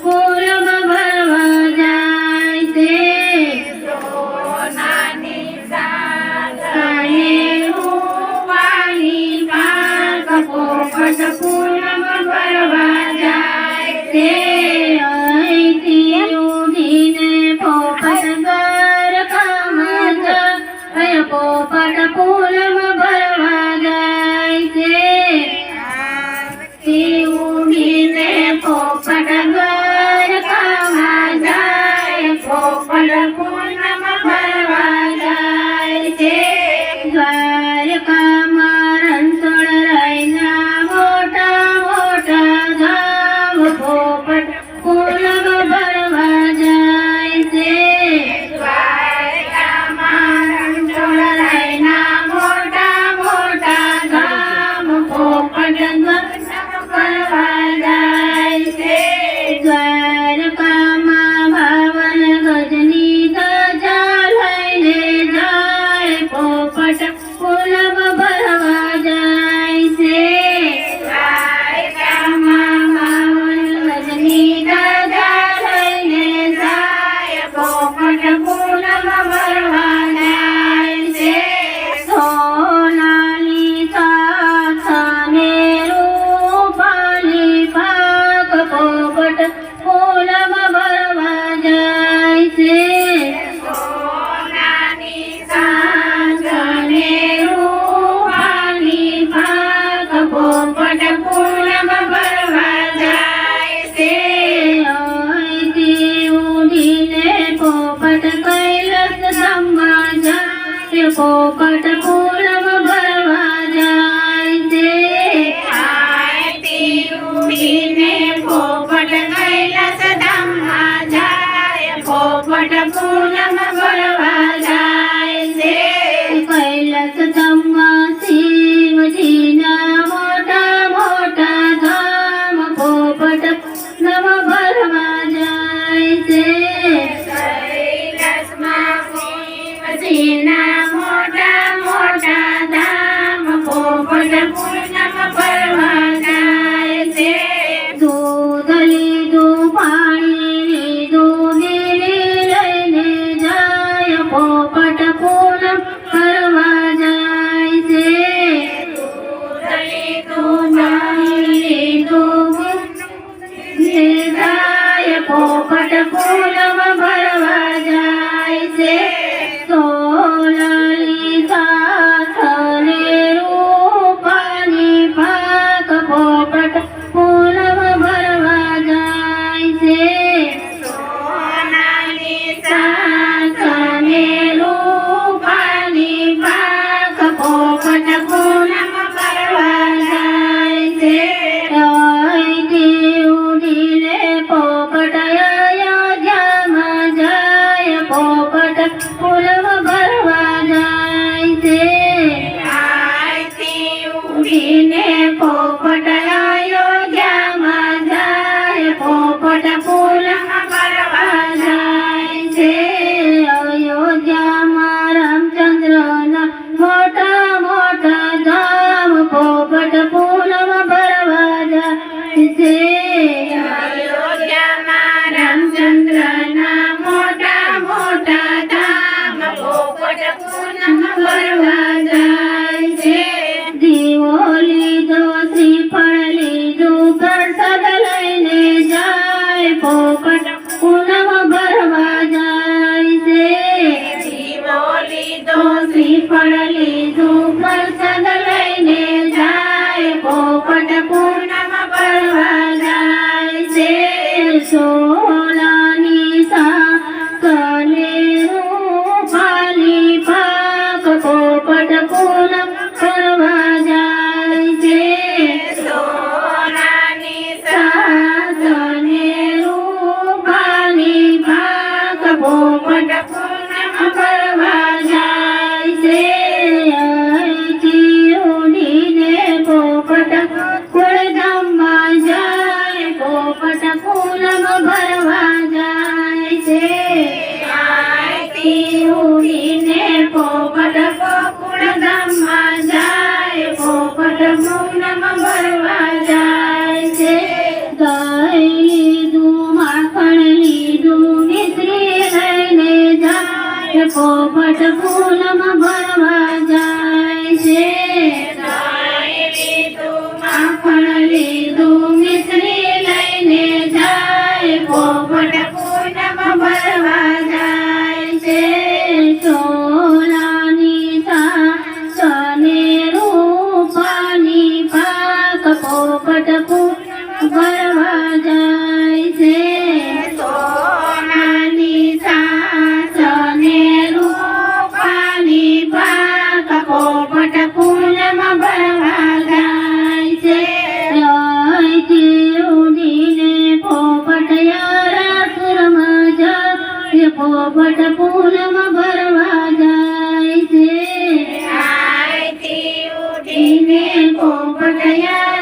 por amar. fallamos. પોપટ પૂરમ ભરવા જાય છે. આરતી ઉડીને પોપટ કૈલાસ ધામમાં જાય. પોપટ પૂનમ ભરવા కోపట పూలమ go. પોપટ ફૂલમાં ભરવા જાય છે. મઠ પોપટ પૂનમ ભરવા જાય છે. ઉઠીને પોપટયા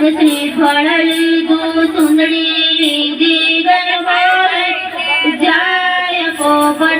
રસથી ફળ લીધું સુંદડીની દીગલ જાય ભર